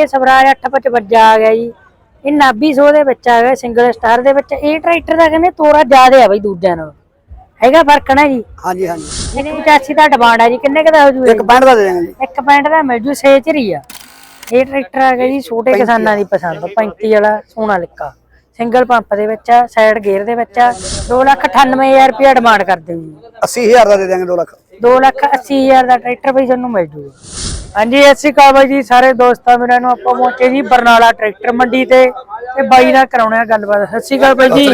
ਇਹ ਸਵਰਾਜ 855 ਆ ਗਿਆ ਜੀ। ਇਹ ਨਾਭੀ ਸੋ ਦੇ ਵਿੱਚ ਆ ਗਿਆ ਸਿੰਗਲ ਸਟਾਰ ਦੇ ਵਿੱਚ। ਇਹ ਟਰੈਕਟਰ ਦਾ ਕਹਿੰਦੇ ਤੋਰਾ ਜ਼ਿਆਦਾ ਆ ਬਈ ਦੂਜਿਆਂ ਨਾਲੋਂ। ਹੈਗਾ ਫ਼ਰਕ ਨਾ ਜੀ? ਹਾਂਜੀ ਹਾਂਜੀ। 185 ਦਾ ਡਿਮਾਂਡ ਆ ਜੀ। ਕਿੰਨੇ ਕੁ ਦਾ ਹੋ ਜੂ ਇੱਕ ਪੈਂਟ ਦਾ ਦੇ ਦਾਂਗੇ ਜੀ। ਇੱਕ ਪੈਂਟ ਦਾ ਮਿਲ ਜੂ ਸੇਚਰੀ ਆ। ਇਹ ਟਰੈਕਟਰ ਆ ਗਿਆ ਜੀ ਛੋਟੇ ਕਿਸਾਨਾਂ ਦੀ ਪਸੰਦ। 35 ਵਾਲਾ ਸੋਨਾ ਲਿੱਕਾ। ਸਿੰਗਲ ਪੰਪ ਦੇ ਵਿੱਚ ਆ ਸਾਈਡ ਗੇਅਰ ਦੇ ਵਿੱਚ ਆ। 298000 ਰੁਪਇਆ ਡਿਮਾਂਡ ਕਰਦੇ ਜੀ। 80000 ਦਾ ਦੇ ਦਾਂਗੇ 2 ਲੱਖ। ਦੋ ਲੱਖ ਅੱਸੀ ਹਜ਼ਾਰ ਦਾ ਟਰੈਕਟਰ ਬਈ ਤੁਹਾਨੂੰ ਮਿਲ ਜੂਗਾ। ਹਾਂਜੀ ਸਤਿ ਸ਼੍ਰੀ ਅਕਾਲ ਬਾਈ ਜੀ ਸਾਰੇ ਦੋਸਤਾਂ ਮੇਰਿਆਂ ਨੂੰ ਆਪਾਂ ਪਹੁੰਚੇ ਜੀ ਬਰਨਾਲਾ ਟਰੈਕਟਰ ਮੰਡੀ ਤੇ ਤੇ ਬਾਈ ਨਾਲ ਕਰਾਉਣਾ ਗੱਲਬਾਤ। ਸਤਿ ਸ਼੍ਰੀ ਅਕਾਲ ਬਾਈ ਜੀ।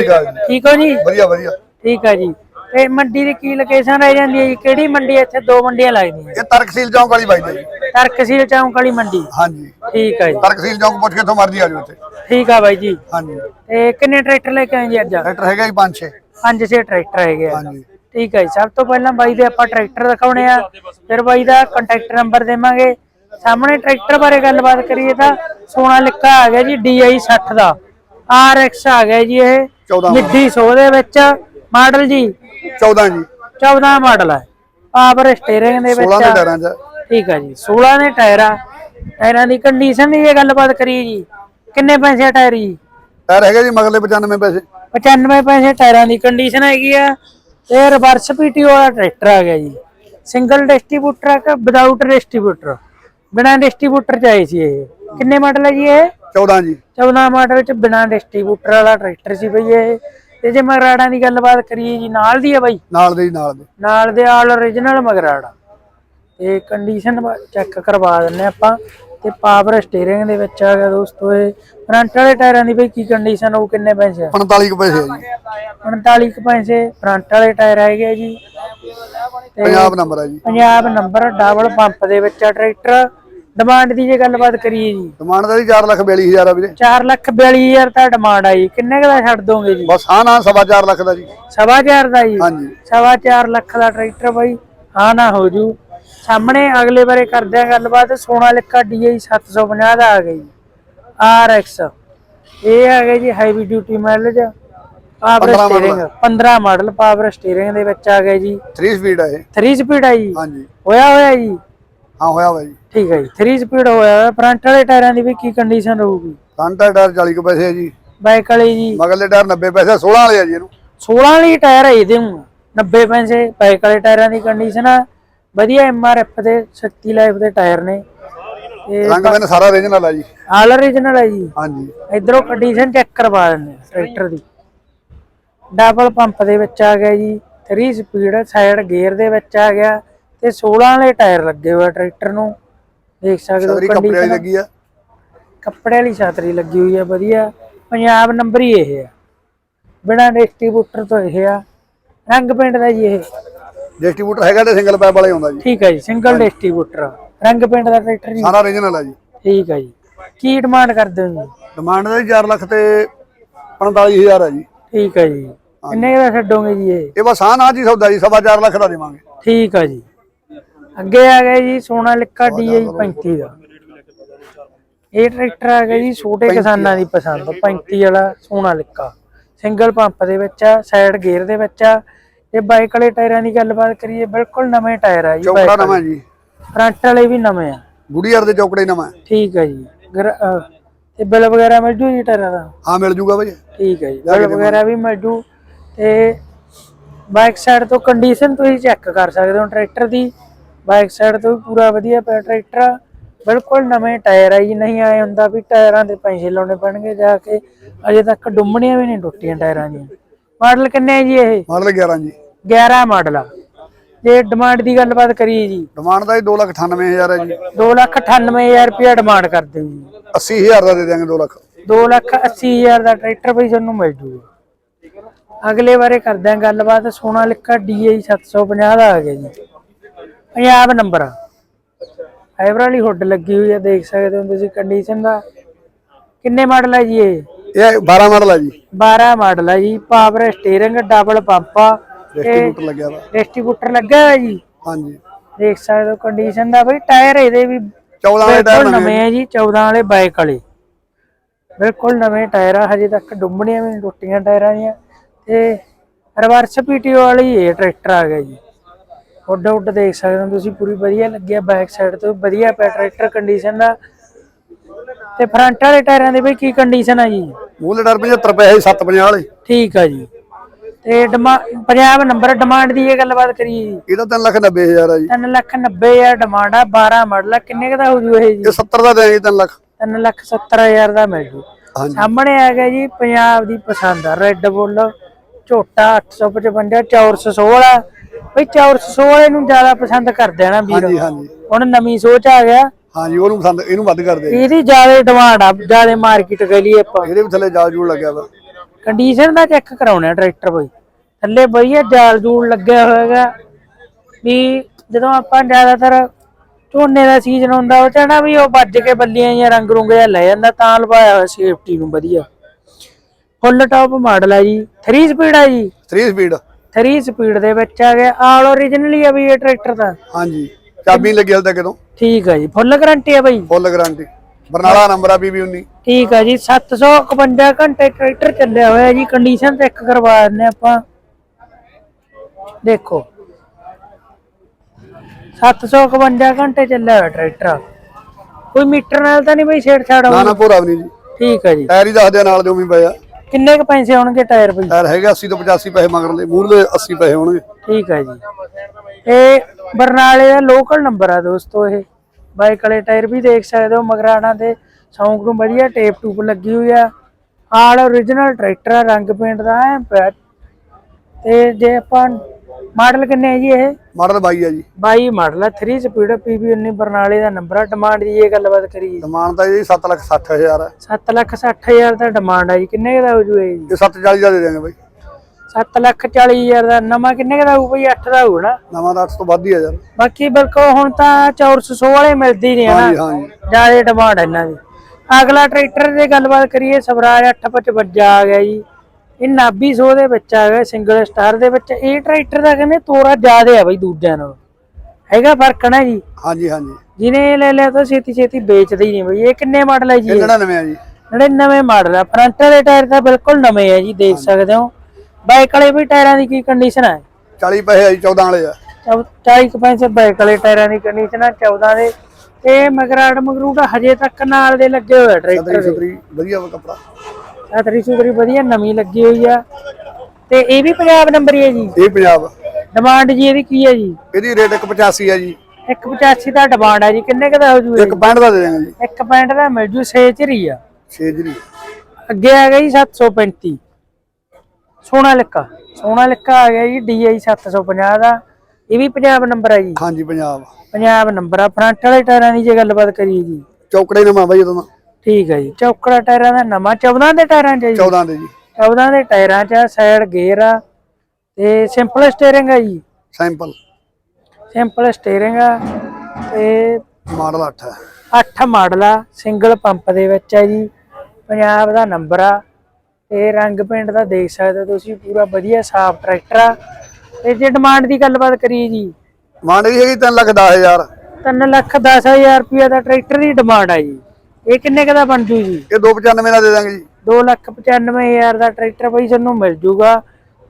ਠੀਕ ਹੋ ਜੀ? ਵਧੀਆ ਵਧੀਆ। ਠੀਕ ਆ ਜੀ। ਤੇ ਮੰਡੀ ਦੀ ਕੀ ਲੋਕੇਸ਼ਨ ਰਹਿ ਜਾਂਦੀ ਹੈ ਜੀ? ਕਿਹੜੀ ਮੰਡੀ? ਇੱਥੇ ਦੋ ਮੰਡੀਆਂ ਲੱਗਦੀਆਂ ਇਹ ਤਰਕਸੀਲ ਚੌਂਕ ਵਾਲੀ ਬਾਈ ਜੀ। ਤਰਕਸੀਲ ਚੌਂਕ ਵਾਲੀ ਮੰਡੀ। ਹਾਂਜੀ। ਠੀਕ ਆ ਜੀ। ਤਰਕਸੀਲ ਚੌਂਕ ਪੁੱਛ ਕੇ ਇੱਥੋਂ ਮਰਜ਼ੀ ਆ ਜਾਓ ਇੱਥੇ। ਠੀਕ ਆ ਬਾਈ ਜੀ। ਹਾਂਜੀ। ਤੇ ਕਿੰਨੇ ਟਰੈਕਟਰ ਲੈ ਕੇ ਆਏ ਜੀ ਅੱਜ? ਟਰੈਕਟਰ ਹੈਗਾ ਜੀ 5 6 ਪੰਜ ਛੇ ਟਰੈਕਟਰ ਹੈਗੇ ਆ। ਹਾਂਜੀ। ਠੀਕ ਹੈ ਜੀ। ਸਭ ਤੋਂ ਪਹਿਲਾਂ ਬਾਈ ਦੇ ਆਪਾਂ ਟਰੈਕਟਰ ਦਿਖਾਉਣੇ ਆ। ਫਿਰ ਬਾਈ ਦਾ ਕੰਟੈਕਟ ਨੰਬਰ ਦੇਵਾਂਗੇ। ਸਾਹਮਣੇ ਟਰੈਕਟਰ ਬਾਰੇ ਗੱਲਬਾਤ ਕਰੀਏ ਤਾਂ ਸੋਨਾ ਲਿਖਾ ਆ ਗਿਆ ਜੀ DI 60 ਦਾ। RX ਆ ਗਿਆ ਜੀ ਇਹ। 14 ਮਿੱਡੀ 100 ਦੇ ਵਿੱਚ। ਮਾਡਲ ਜੀ? 14 ਜੀ। 14 ਮਾਡਲ ਹੈ ਪਾਵਰ ਸਟੀਅਰਿੰਗ ਦੇ 16 ਦੇ ਵਿੱਚ ਟਾਇਰਾਂ 'ਚ। ਠੀਕ ਹੈ ਜੀ। 16 ਦੇ ਟਾਇਰ ਟਾਇਰਾਂ ਦੀ ਕੰਡੀਸ਼ਨ ਦੀ ਜੇ ਗੱਲਬਾਤ ਕਰੀਏ ਜੀ। ਕਿੰਨੇ ਪੈਸੇ ਟਾਇਰ ਜੀ? ਟਾਇਰ ਹੈਗਾ ਜੀ ਮਗਲੇ 95 ਪੈਸੇ। 95 ਪੈਸੇ ਟਾਇਰਾਂ ਦੀ ਕੰਡੀਸ਼ਨ ਹੈਗੀ ਆ। ਤੇ ਰਿਵਰਸ ਪੀਟੀਓ ਵਾਲਾ ਟਰੈਕਟਰ ਆ ਗਿਆ ਜੀ। ਸਿੰਗਲ ਡਿਸਟ੍ਰੀਬਿਊਟਰ ਆ ਕਿ ਵਿਦਆਊਟ ਡਿਸਟ੍ਰੀਬਿਊਟਰ ਬਿਨਾਂ ਡਿਸਟ੍ਰੀਬਿਊਟਰ ਚ ਆਈ ਸੀ ਇਹ। ਕਿੰਨੇ ਮਾਡਲ ਹੈ ਜੀ ਇਹ? 14 ਜੀ। 14 ਮਾਡਲ ਵਿੱਚ ਬਿਨਾਂ ਡਿਸਟ੍ਰੀਬਿਊਟਰ ਵਾਲਾ ਟਰੈਕਟਰ ਸੀ ਬਈ ਇਹ। ਤੇ ਜੇ ਮਗਰਾੜਾਂ ਦੀ ਗੱਲਬਾਤ ਕਰੀਏ ਜੀ ਨਾਲ ਦੀ ਆ ਬਾਈ? ਨਾਲ ਦੇ ਨਾਲ ਦੇ। ਨਾਲ ਦੇ ਆਲ origignal ਮਗਰਾੜਾ। ਤੇ ਕੰਡੀਸ਼ਨ ਚੈੱਕ ਕਰਵਾ ਦਿੰਨੇ ਆਪਾਂ। ਤੇ ਪਾਵਰ ਸਟੀਅਰਿੰਗ ਦੇ ਵਿੱਚ ਆ ਗਿਆ ਦੋਸਤੋ ਇਹ। ਫਰੰਟ ਵਾਲੇ ਟਾਇਰਾਂ ਦੀ ਬਈ ਕੀ ਕੰਡੀਸ਼ਨ ਹੋਊ ਕਿੰਨੇ ਪੈਸੇ ਆ? 45 ਕੁ ਪੈਸੇ ਆ ਜੀ। 45 ਕੁ ਪੈਸੇ ਫਰੰਟ ਵਾਲੇ ਟਾਇਰ ਹੈਗੇ ਆ ਜੀ। ਤੇ ਪੰਜਾਬ ਨੰਬਰ ਆ ਜੀ। ਪੰਜਾਬ ਨੰਬਰ ਡਬਲ ਪੰਪ ਦੇ ਵਿੱਚ ਆ ਟਰੈਕਟਰ ਡਿਮਾਂਡ ਦੀ ਜੇ ਗੱਲਬਾਤ ਕਰੀਏ ਜੀ। ਡਿਮਾਂਡ ਦਾ ਜੀ 4 ਲੱਖ 42000 ਆ ਵੀਰੇ। 4 ਲੱਖ 42000 ਤਾਂ ਡਿਮਾਂਡ ਆਈ ਕਿੰਨੇ ਕੁ ਦਾ ਛੱਡ ਦੋਗੇ ਜੀ? ਬਸ ਹਾਂ ਨਾ ਸਵਾ 4 ਲੱਖ ਦਾ ਜੀ। ਸਵਾ ਚਾਰ ਦਾ ਜੀ? ਹਾਂਜੀ। ਸਵਾ ਚਾਰ ਲੱਖ ਦਾ ਟਰੈਕਟਰ ਬਾਈ। ਹਾਂ ਨਾ ਹੋ ਜੂ। ਸਾਹਮਣੇ ਅਗਲੇ ਬਾਰੇ ਕਰਦੇ ਆ ਗੱਲਬਾਤ। ਸੋਨਾ ਲਿਕਾ DI 750 ਦਾ ਆ ਗਿਆ ਜੀ। RX ਇਹ ਆ ਗਿਆ ਜੀ heavy duty mileage power 15 model steering 15 model power steering ਦੇ ਵਿੱਚ ਆ ਗਿਆ ਜੀ। 3 ਸਪੀਡ ਇਹ। 3 ਸਪੀਡ ਆ ਜੀ। ਹਾਂਜੀ। ਹੋਇਆ ਹੋਇਆ ਜੀ? ਹਾਂ ਹੋਇਆ ਵਾ ਜੀ। ਠੀਕ ਹੈ ਜੀ। 3 ਸਪੀਡ ਹੋਇਆ ਹੋਇਆ। ਫਰੰਟ ਵਾਲੇ ਟਾਇਰਾਂ ਦੀ ਵੀ ਕੀ ਕੰਡੀਸ਼ਨ ਰਹੂਗੀ? ਫਰੰਟ ਦਾ ਟਾਇਰ 40 ਕੁ ਪੈਸੇ ਜੀ। ਬਾਈਕ ਵਾਲੇ ਜੀ। ਮਗਲੇ ਟਾਇਰ 90 ਪੈਸੇ 16 ਵਾਲੇ ਆ ਜੀ ਇਹਨੂੰ। 16 ਵਾਲੀ ਟਾਇਰ ਹੈ ਇਹਦੇ ਨੂੰ 90 ਪੈਸੇ। ਬਾਈਕ ਵਾਲੇ ਟਾਇਰਾਂ ਦੀ ਕੰਡੀਸ਼ਨ ਆ। ਵਧੀਆ ਐਮਆਰਐਫ ਦੇ ਸ਼ਕਤੀ ਲਾਈਫ ਦੇ ਟਾਇਰ ਨੇ। ਇਹ ਰੰਗ ਮੈਨ ਸਾਰਾ ਰੀਜਨਲ ਆ ਜੀ। ਆਲ origignal ਹੈ ਜੀ। ਹਾਂਜੀ। ਇਧਰੋਂ ਕੰਡੀਸ਼ਨ ਚੈੱਕ ਕਰਵਾ ਦਿੰਦੇ ਆ ਟਰੈਕਟਰ ਦੀ। ਡਬਲ ਪੰਪ ਦੇ ਵਿੱਚ ਆ ਗਿਆ ਜੀ 3 ਸਪੀਡ ਸਾਈਡ ਗੇਅਰ ਦੇ ਵਿੱਚ ਆ ਗਿਆ ਤੇ 16 ਵਾਲੇ ਟਾਇਰ ਲੱਗੇ ਹੋਏ ਆ ਟਰੈਕਟਰ ਨੂੰ। ਦੇਖ ਸਕਦੇ ਹੋ ਸਗਰੀ ਕੱਪੜੇ ਵਾਲੀ ਕੰਡੀਸ਼ਨ ਲੱਗੀ ਆ। ਕੱਪੜੇ ਵਾਲੀ ਛਾਤਰੀ ਲੱਗੀ ਹੋਈ ਹੈ ਵਧੀਆ। ਪੰਜਾਬ ਨੰਬਰ ਹੀ ਇਹ ਆ। ਬਿਨਾਂ ਡਿਸਟ੍ਰੀਬਿਊਟਰ ਤੋਂ ਇਹ ਆ। ਰੰਗ ਪਿੰਡ ਦਾ ਜੀ ਇਹ। ਡਿਸਟ੍ਰੀਬਿਊਟਰ ਹੈਗਾ ਤੇ ਸਿੰਗਲ ਪੈਪ ਵਾਲਾ ਆਉਂਦਾ ਜੀ। ਠੀਕ ਹੈ ਜੀ ਸਿੰਗਲ ਡਿਸਟ੍ਰੀਬਿਊਟਰ ਰੰਗ ਪਿੰਡ ਦਾ ਟਰੈਕਟਰ ਜੀ? ਸਾਰਾ ਰੀਜਨਲ ਆ ਜੀ। ਠੀਕ ਹੈ ਜੀ। ਕੀ ਡਿਮਾਂਡ ਕਰਦੇ ਹੋ ਜੀ? ਡਿਮਾਂਡ ਦਾ ਜੀ 4 ਲੱਖ ਤੇ 45000 ਆ ਜੀ। ਠੀਕ ਹੈ ਜੀ। ਕਿੰਨੇ ਦਾ ਛੱਡੋਗੇ ਜੀ ਇਹ? ਇਹ ਬਸ ਹਾਂ ਨਾ ਜੀ ਸੌਦਾ ਜੀ ਸਵਾ 4 ਲੱਖ ਦਾ ਦੇਵਾਂਗੇ। ਠੀਕ ਹੈ ਜੀ। ਅੱਗੇ ਆ ਗਿਆ ਜੀ ਸੋਨਾ ਲਿਕਾ DI 35 ਦਾ। ਇਹ ਟਰੈਕਟਰ ਆ ਗਿਆ ਜੀ ਛੋਟੇ ਕਿਸਾਨਾਂ ਦੀ ਪਸੰਦ 35 ਵਾਲਾ ਸੋਨਾ ਲਿਕਾ। ਸਿੰਗਲ ਪੰਪ ਦੇ ਵਿੱਚ ਆ ਸਾਈਡ ਗੇਅਰ ਦੇ ਵਿੱਚ ਆ ਤੇ ਬਾਈਕ ਵਾਲੇ ਟਾਇਰਾਂ ਦੀ ਗੱਲਬਾਤ ਕਰੀਏ ਬਿਲਕੁਲ ਨਵੇਂ ਟਾਇਰ ਆ ਜੀ ਚੌਕੜਾ ਨਵਾਂ ਜੀ। ਫਰੰਟ ਵਾਲੇ ਵੀ ਨਵੇਂ ਆ। ਗੁੜੀਅਰ ਦੇ ਚੌਕੜੇ ਨਵਾਂ। ਠੀਕ ਹੈ ਜੀ। ਤੇ ਬਿੱਲ ਵਗੈਰਾ ਮਿਲ ਜੂ ਜੀ ਟਾਇਰਾਂ ਦਾ? ਹਾਂ ਮਿਲ ਜੂਗਾ ਭਾਈ ਠੀਕ ਹੈ ਜੀ। ਬਿੱਲ ਵਗੈਰਾ ਵੀ ਮਿਲ ਜੂ। ਤੇ ਬਾਈਕ ਸਾਈਡ ਤੋਂ ਕੰਡੀਸ਼ਨ ਤੁਸੀਂ ਚੈੱਕ ਕਰ ਸਕਦੇ ਹੋ। ਟਰੈਕਟਰ ਦੀ ਬਾਈਕ ਸਾਈਡ ਤੋਂ ਪੂਰਾ ਵਧੀਆ ਪਿਆ ਟਰੈਕਟਰ। ਬਿਲਕੁਲ ਨਵੇਂ ਟਾਇਰ ਆ ਜੀ। ਨਹੀਂ ਆਏ ਹੁੰਦਾ ਵੀ ਟਾਇਰਾਂ ਦੇ ਪੈਸੇ ਲਾਉਣੇ ਪੈਣਗੇ ਜਾ ਕੇ। ਅਜੇ ਤੱਕ ਡੁੰਮਣੀਆਂ ਵੀ ਨਹੀਂ ਟੁੱਟੀਆਂ ਟਾਇਰਾਂ ਦੀਆਂ। ਮਾਡਲ ਕਿੰਨੇ ਹੈ ਜੀ ਇਹ? ਮਾਡਲ 11 ਜੀ। 11 ਮਾਡਲ ਆ। ਜੇ ਡਿਮਾਂਡ ਦੀ ਗੱਲਬਾਤ ਕਰੀਏ ਜੀ। ਡਿਮਾਂਡ ਦਾ ਜੀ 298000 ਹੈ ਜੀ। 298000 ਰੁਪਇਆ ਡਿਮਾਂਡ ਕਰਦੇ ਜੀ। 80000 ਦਾ ਦੇ ਦਿਆਂਗੇ 2 ਲੱਖ। ਦੋ ਲੱਖ ਅੱਸੀ ਹਜ਼ਾਰ ਦਾ ਟਰੈਕਟਰ ਵੀ ਤੁਹਾਨੂੰ ਮਿਲ ਜੂਗਾ। ਅਗਲੇ ਬਾਰੇ ਕਰਦੇ ਆਂ ਗੱਲਬਾਤ। ਸੋਨਾ ਲਿਖਾ DI 750 ਦਾ ਆ ਗਿਆ ਜੀ। ਪੰਜਾਬ ਨੰਬਰ ਆ। ਫਾਈਬਰ ਵਾਲੀ ਹੁੱਡ ਲੱਗੀ ਹੋਈ ਆ ਦੇਖ ਸਕਦੇ ਹੋ ਤੁਸੀਂ ਕੰਡੀਸ਼ਨ ਦਾ। ਕਿੰਨੇ ਮਾਡਲ ਹੈ ਜੀ ਇਹ? ਇਹ 12 ਮਾਡਲ ਹੈ ਜੀ। 12 ਮਾਡਲ ਹੈ ਜੀ। ਪਾਵਰ ਸਟੀਅਰਿੰਗ ਡਬਲ ਪੰਪ ਆ। ਡਿਸਟ੍ਰੀਬਿਊਟਰ ਲੱਗਿਆ ਵਾ। ਡਿਸਟ੍ਰੀਬਿਊਟਰ ਲੱਗਾ ਹੋਇਆ ਜੀ। ਹਾਂਜੀ। ਦੇਖ ਸਕਦੇ ਹੋ ਕੰਡੀਸ਼ਨ ਦਾ ਬਈ ਟਾਇਰ ਇਹਦੇ ਵੀ 14 ਵਾਲੇ ਟਾਇਰ ਨਵੇਂ ਆ ਜੀ 14 ਵਾਲੇ ਬਾਈਕ ਵਾਲੇ। ਬਿਲਕੁਲ ਨਵੇਂ ਟਾਇਰ ਆ ਹਜੇ ਤੱਕ ਡੁੰਬਣੀਆਂ ਵੀ ਟੁੱਟੀਆਂ ਟਾਇਰਾਂ ਦੀਆਂ ਤੇ ਰਿਵਰਸ ਪੀਟੀਓ ਵਾਲੀ ਇਹ ਟਰੈਕਟਰ ਆ ਗਿਆ ਜੀ। ਉੱਡ ਉੱਡ ਦੇਖ ਸਕਦੇ ਹੋ ਤੁਸੀਂ ਪੂਰੀ ਵਧੀਆ ਲੱਗਿਆ ਬੈਕ ਸਾਈਡ ਤੋਂ ਵਧੀਆ ਪਿਆ ਟਰੈਕਟਰ ਕੰਡੀਸ਼ਨ ਦਾ। ਤੇ ਫਰੰਟ ਵਾਲੇ ਟਾਇਰਾਂ ਦੇ ਬਈ ਕੀ ਕੰਡੀਸ਼ਨ ਆ ਜੀ? ਮੂਲੇ ਡਰ 75 ਪੈਸੇ 750 ਵਾਲੇ। ਠੀਕ ਆ ਜੀ। ਤੇ ਡਿਮਾ ਪੰਜਾਬ ਨੰਬਰ ਡਿਮਾਂਡ ਦੀ ਇਹ ਗੱਲਬਾਤ ਕਰੀਏ ਜੀ। ਇਹਦਾ 3 ਲੱਖ 90 ਹਜ਼ਾਰ ਆ ਜੀ। 3 ਲੱਖ 90 ਹਜ਼ਾਰ ਡਿਮਾਂਡ ਆ 12 ਮਾਡਲ ਆ ਕਿੰਨੇ ਕੁ ਦਾ ਹੋ ਜੂ ਇਹ ਜੀ? ਇਹ 70 ਦਾ ਦੇਣਗੇ 3 ਲੱਖ। 3 ਲੱਖ 70 ਹਜ਼ਾਰ ਦਾ ਮਿਲ ਜੂ। ਹਾਂਜੀ। ਸਾਹਮਣੇ ਆ ਗਿਆ ਜੀ ਪੰਜਾਬ ਦੀ ਪਸੰਦ ਆ ਰੈੱਡ ਬੁੱਲ ਝੋਟਾ 855 ਚੌਰਸ 16 ਬਈ ਚੌਰਸ 16 ਨੂੰ ਜ਼ਿਆਦਾ ਪਸੰਦ ਕਰਦੇ ਆ ਨਾ ਵੀਰ। ਹਾਂਜੀ ਹਾਂਜੀ। ਹੁਣ ਨਵੀਂ ਸੋਚ ਆ ਗਿਆ। ਹਾਂਜੀ ਉਹਨੂੰ ਪਸੰਦ ਇਹਨੂੰ ਵੱਧ ਕਰਦੇ। ਇਹਦੀ ਜ਼ਿਆਦਾ ਡਿਮਾਂਡ ਆ ਜ਼ਿਆਦਾ ਮਾਰਕੀਟ ਗਈ ਲਈ ਆਪਾਂ। ਇਹਦੇ ਵੀ ਥੱਲੇ ਜਾਲ ਜੂਲ ਲੱਗਿਆ ਵਾ। ਕੰਡੀਸ਼ਨ ਦਾ ਚੈੱਕ ਕਰਾਉਣਾ ਟਰੈਕਟਰ ਬਈ ਥੱਲੇ ਵਧੀਆ ਜਾਲ ਜੂਲ ਲੱਗਿਆ ਹੋਏਗਾ ਵੀ ਜਦੋਂ ਆਪਾਂ ਜ਼ਿਆਦਾਤਰ ਝੋਨੇ ਦਾ ਸੀਜ਼ਨ ਹੁੰਦਾ ਉਹ ਚ ਨਾ ਵੀ ਉਹ ਵੱਜ ਕੇ ਬੱਲੀਆਂ ਜਾਂ ਰੰਗ ਰੁੰਗ ਜਿਹਾ ਲੈ ਜਾਂਦਾ ਤਾਂ ਲਵਾਇਆ ਹੋਇਆ ਸੇਫਟੀ ਨੂੰ ਵਧੀਆ। ਫੁੱਲ ਟਾਪ ਮਾਡਲ ਆ ਜੀ 3 ਸਪੀਡ ਆ ਜੀ। 3 ਸਪੀਡ 3 ਸਪੀਡ ਦੇ ਵਿੱਚ ਆ ਗਿਆ ਆਲ ਓਰੀਜਨਲੀ ਆ ਵੀ ਇਹ ਟਰੈਕਟਰ ਦਾ ਹਾਂਜੀ ਚਾਬੀ ਲੱਗੀ ਹਲ ਤੱਕ ਕਿਦੋਂ ਠੀਕ ਆ ਜੀ ਫੁੱਲ ਗਾਰੰਟੀ ਆ ਬਈ। ਫੁੱਲ ਗਾਰੰਟੀ ਬਰਨਾਲਾ ਨੰਬਰ ਆ ਬੀਬੀ 19 ਠੀਕ ਆ ਜੀ 751 ਘੰਟੇ ਟਰੈਕਟਰ ਚੱਲਿਆ ਹੋਇਆ ਜੀ ਕੰਡੀਸ਼ਨ ਚੈੱਕ ਕਰਵਾ ਦਿੰਦੇ ਆਪਾਂ। ਦੇਖੋ 751 ਘੰਟੇ ਚੱਲਿਆ ਹੋਇਆ ਟਰੈਕਟਰ। ਕੋਈ ਮੀਟਰ ਨਾਲ ਤਾਂ ਨਹੀਂ ਬਈ ਛੇੜਛਾੜ ਨਾ ਹੋਊ ਨਾ ਪੂਰਾ ਵੀ ਨਹੀਂ ਜੀ। ਠੀਕ ਆ ਜੀ। ਟਾਇਰ ਹੀ ਦੱਸਦੇ ਨਾਲ ਦੇ ਉਵੇਂ ਪਏ ਆ। ਕਿੰਨੇ ਕ ਪੈਸੇ ਹੋਣਗੇ ਟਾਇਰ ਬਈ? ਟਾਇਰ ਹੈਗੇ 80 ਤੋਂ 85 ਪੈਸੇ ਮਗਰਲੇ ਮੂਰਲੇ 80 ਪੈਸੇ ਹੋਣਗੇ ਠੀਕ ਆ ਜੀ। ਇਹ ਬਰਨਾਲੇ ਦਾ ਲੋਕਲ ਨੰਬਰ ਆ ਦੋਸਤੋ ਇਹ। ਬਾਈਕ ਵਾਲੇ ਟਾਇਰ ਵੀ ਦੇਖ ਸਕਦੇ ਹੋ ਮਗਰਾਣਾ ਦੇ ਸੌਂਕ ਨੂੰ ਵਧੀਆ ਟੇਪ ਟੂਪ ਲੱਗੀ ਹੋਈ ਆ। ਆਲ origignal ਟਰੈਕਟਰ ਆ ਰੰਗ ਪੇਂਟ ਦਾ ਪਿਆ। ਤੇ ਜੇ ਆਪਾਂ ਮਾਡਲ ਕਿੰਨੇ ਹੈ ਜੀ ਇਹ? ਮਾਡਲ 22 ਆ ਜੀ। 22 ਮਾਡਲ ਆ 3 ਸਪੀਡ PB19 ਬਰਨਾਲੇ ਦਾ ਨੰਬਰ ਆ। ਡਿਮਾਂਡ ਦੀ ਇਹ ਗੱਲਬਾਤ ਕਰੀਏ ਡਿਮਾਂਡ ਤਾਂ ਜੀ 7 ਲੱਖ 60 ਹਜ਼ਾਰ ਹੈ 7 ਲੱਖ 60 ਹਜ਼ਾਰ ਦਾ ਡਿਮਾਂਡ ਆ ਜੀ। ਕਿੰਨੇ ਦਾ ਹੋ ਜੂ ਇਹ ਜੀ? ਇਹ 740 ਦਾ ਦੇ ਦੇਵਾਂਗੇ ਬਾਈ। 7 ਲੱਖ 40 ਹਜ਼ਾਰ ਦਾ। ਨਵਾਂ ਕਿੰਨੇ ਦਾ ਹੋਊ ਬਈ? 8 ਦਾ ਹੋਊ ਨਾ। ਨਵਾਂ ਦਾ 8 ਤੋਂ ਵੱਧ ਹੀ ਆ ਯਾਰ। ਬਾਕੀ ਬਿਲਕੁਲ ਹੁਣ ਤਾਂ 400 ਵਾਲੇ ਮਿਲਦੇ ਹੀ ਨੇ ਹਾਂਜੀ ਹਨਾ ਹਾਂਜੀ ਜ਼ਿਆਦਾ ਡਿਮਾਂਡ ਇਹਨਾਂ ਦੀ। ਅਗਲਾ ਟਰੈਕਟਰ ਦੀ ਗੱਲਬਾਤ ਕਰੀਏ ਸਵਰਾਜ 855 ਆ ਗਿਆ ਜੀ। ਇਹ ਨਾਭੀ ਸੋ ਦੇ ਵਿੱਚ ਆ ਗਿਆ ਸਿੰਗਲ ਸਟਾਰ ਦੇ ਵਿੱਚ। ਇਹ ਟਰੈਕਟਰ ਦਾ ਕਹਿੰਦੇ ਤੋਰਾ ਜ਼ਿਆਦਾ ਆ ਬਈ ਦੂਜਿਆਂ ਨਾਲੋਂ। ਹੈਗਾ ਫ਼ਰਕ ਨਾ ਜੀ? ਹਾਂਜੀ ਹਾਂਜੀ। ਜਿਹਨੇ ਇਹ ਲੈ ਲਿਆ ਤਾਂ ਛੇਤੀ ਛੇਤੀ ਵੇਚਦੇ ਹੀ ਨਹੀਂ ਬਈ। ਇਹ ਕਿੰਨੇ ਮਾਡਲ ਹੈ ਜੀ? ਇਹ ਇਹ? ਕਿਹੜਾ ਨਵੇਂ ਆ ਜੀ। 99 ਮਾਡਲ ਆ। ਫਰੰਟ ਵਾਲੇ ਟਾਇਰ ਤਾਂ ਬਿਲਕੁਲ ਨਵੇਂ ਆ ਜੀ ਦੇਖ ਸਕਦੇ ਹੋ। ਬਾਈਕ ਵਾਲੇ ਵੀ ਟਾਇਰਾਂ ਦੀ ਕੀ ਕੰਡੀਸ਼ਨ ਹੈ 40 ਪੈਸੇ ਆ ਜੀ 14 ਵਾਲੇ ਆ। 40 ਕੁ ਪੈਸੇ ਬਾਈਕ ਵਾਲੇ ਟਾਇਰਾਂ ਦੀ ਕੰਡੀਸ਼ਨ ਆ 14 ਦੇ। ਤੇ ਮਗਰਾੜ ਮਗਰੂਟ ਹਜੇ ਤੱਕ ਨਾਲ ਦੇ ਲੱਗੇ ਹੋਏ ਟਰੈਕਟਰ ਦੇ। ਵਧੀਆ ਵਾ ਕੱਪੜਾ। ਛਤਰੀ ਸੁਤਰੀ ਵਧੀਆ ਨਵੀਂ ਲੱਗੀ ਹੋਈ ਆ। ਤੇ ਇਹ ਵੀ ਪੰਜਾਬ ਨੰਬਰ ਹੀ ਹੈ ਜੀ? ਇਹ ਪੰਜਾਬ। ਡਿਮਾਂਡ ਜੀ ਇਹਦੀ ਕੀ ਹੈ ਜੀ? ਇਹਦੀ ਰੇਟ 185 ਆ ਜੀ। 185 ਦਾ ਡਿਮਾਂਡ ਹੈ ਜੀ। ਕਿੰਨੇ ਕੁ ਦਾ ਹੋ ਜੂ ਇੱਕ ਪੈਂਟ ਦਾ ਦੇ ਦੇਵਾਂਗੇ ਜੀ। ਇੱਕ ਪੈਂਟ ਦਾ ਮਿਲ ਜੂ 6 ਚ ਆ। ਛੇ ਜਿਹੜੀ ਅੱਗੇ ਆ ਜੀ 735 ਸੋਨਾ ਲਿਕਾ। ਸੋਨਾ ਲਿਕਾ ਆ ਗਿਆ ਜੀ DI 750 ਦਾ। ਇਹ ਵੀ ਪੰਜਾਬ ਨੰਬਰ ਹੈ ਜੀ। ਹਾਂਜੀ ਪੰਜਾਬ। ਪੰਜਾਬ ਨੰਬਰ ਆ ਫਰੰਟ ਵਾਲੇ ਟਾਇਰਾਂ ਦੀ ਜੇ ਗੱਲਬਾਤ ਕਰੀਏ ਜੀ। ਚੌਕੜੇ ਨਵਾਂ ਬਾਈ ਉਦੋਂ ਦਾ ਠੀਕ ਹੈ ਜੀ ਚੌਕੜਾ ਟਾਇਰਾਂ ਦਾ ਨਵਾਂ 14 ਦੇ ਟਾਇਰਾਂ 'ਚ ਜੀ। 14 ਦੇ ਜੀ। 14 ਦੇ ਟਾਇਰਾਂ 'ਚ ਸਾਈਡ ਗੇਅਰ ਆ ਤੇ ਸਿੰਪਲ ਸਟੀਅਰਿੰਗ ਆ ਜੀ। ਸੈਂਪਲ ਸਿੰਪਲ ਸਟੀਅਰਿੰਗ ਆ ਤੇ ਮਾਡਲ 8 ਹੈ। 8 ਮਾਡਲ ਆ ਸਿੰਗਲ ਪੰਪ ਦੇ ਵਿੱਚ ਹੈ ਜੀ। ਪੰਜਾਬ ਦਾ ਨੰਬਰ ਆ ਤੇ ਰੰਗ ਪੇਂਟ ਦਾ ਦੇਖ ਸਕਦੇ ਹੋ ਤੁਸੀਂ ਪੂਰਾ ਵਧੀਆ ਸਾਫ਼ ਟਰੈਕਟਰ ਆ। ਤੇ ਜੇ ਡਿਮਾਂਡ ਦੀ ਗੱਲਬਾਤ ਕਰੀਏ ਜੀ ਮਾਂਡ ਵੀ ਹੈਗੀ 3 ਲੱਖ 10 ਹਜ਼ਾਰ। 3 ਲੱਖ 10000 ਰੁਪਏ ਦਾ ਟਰੈਕਟਰ ਦੀ ਡਿਮਾਂਡ ਆ ਜੀ। ਇਹ ਕਿੰਨੇ ਕੁ ਦਾ ਬਣ ਜੂ ਜੀ? ਇਹ 295 ਦਾ ਦੇ ਦਾਂਗੇ ਜੀ। 2 ਲੱਖ 95000 ਦਾ ਟਰੈਕਟਰ ਬਈ ਤੁਹਾਨੂੰ ਮਿਲ ਜੂਗਾ।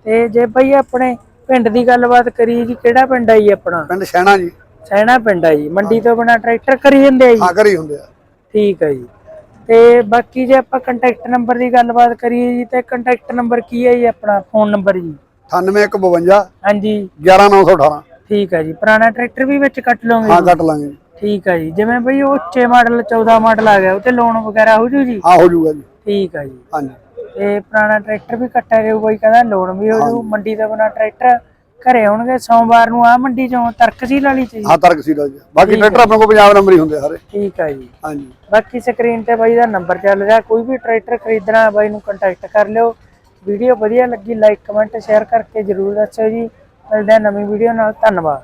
ਤੇ ਜੇ ਬਈ ਆਪਣੇ ਪਿੰਡ ਦੀ ਗੱਲਬਾਤ ਕਰੀਏ ਜੀ ਕਿਹੜਾ ਪਿੰਡ ਆ ਜੀ ਆਪਣਾ? ਪਿੰਡ ਸ਼ੈਣਾ ਜੀ। ਸੈਣਾ ਪਿੰਡ ਆ ਜੀ। ਮੰਡੀ ਤੋਂ ਬਿਨਾ ਟਰੈਕਟਰ ਕਰੀ ਜਾਂਦੇ ਆ ਜੀ? ਹਾਂ ਘਰੇ ਹੁੰਦੇ ਆ। ਠੀਕ ਹੈ ਜੀ। ਤੇ ਬਾਕੀ ਜੇ ਆਪਾਂ ਕੰਟੈਕਟ ਨੰਬਰ ਦੀ ਗੱਲਬਾਤ ਕਰੀਏ ਜੀ ਤੇ ਕੰਟੈਕਟ ਨੰਬਰ ਕੀ ਹੈ ਜੀ ਆਪਣਾ? ਫੋਨ ਨੰਬਰ ਜੀ। 9852 ਹਾਂਜੀ। 11918 ਠੀਕ ਹੈ ਜੀ। ਪੁਰਾਣਾ ਟਰੈਕਟਰ ਵੀ ਵਿੱਚ ਕੱਟ ਲਓਗੇ ਹਾਂ ਜੀ? ਕੱਟ ਲਾਂਗੇ ਜੀ। ਠੀਕ ਹੈ ਜੀ। ਜਿਵੇਂ ਬਈ ਉਹ ਉੱਚੇ ਮਾਡਲ 14 ਮਾਡਲ ਆ ਗਿਆ ਉਹ ਤੇ ਲੋਨ ਵਗੈਰਾ ਹੋ ਜੂ ਜੀ? ਹਾਂ ਹੋ ਜਾਊਗਾ ਜੀ। ਠੀਕ ਹੈ ਜੀ। ਹਾਂਜੀ। ਤੇ ਪੁਰਾਣਾ ਟਰੈਕਟਰ ਵੀ ਕੱਟਿਆ ਜਾਊ ਬਈ ਕਹਿੰਦਾ ਲੋਨ ਵੀ ਹੋ ਜੂ ਮੰਡੀ ਤੋਂ ਬਿਨਾ ਟਰੈਕਟਰ ਘਰੇ ਆਉਣਗੇ ਸੋਮਵਾਰ ਨੂੰ ਆ ਮੰਡੀ ਚੋਂ ਤਰਕਸੀਲ ਵਾਲੀ ਚ ਜੀ ਹਾਂ ਤਰਕ ਸੀ ਦਾ ਜੀ ਬਾਕੀ ਟਰੈਕਟਰ ਆਪਣੇ ਕੋਲ ਪੰਜਾਬ ਨੰਬਰ ਹੀ ਹੁੰਦੇ ਆ ਸਾਰੇ। ਠੀਕ ਹੈ ਜੀ। ਹਾਂਜੀ। ਬਾਕੀ ਸਕਰੀਨ ਤੇ ਬਾਈ ਦਾ ਨੰਬਰ ਚੱਲ ਰਿਹਾ ਕੋਈ ਵੀ ਟਰੈਕਟਰ ਖਰੀਦਣਾ ਬਾਈ ਨੂੰ ਕੰਟੈਕਟ ਕਰ ਲਿਓ। ਵੀਡੀਓ ਵਧੀਆ ਲੱਗੀ ਲਾਈਕ ਕਮੈਂਟ ਸ਼ੇਅਰ ਕਰਕੇ ਜਰੂਰ ਦੱਸਿਓ ਜੀ। ਮਿਲਦੇ ਹਾਂ ਨਵੀਂ ਵੀਡੀਓ ਨਾਲ ਧੰਨਵਾਦ।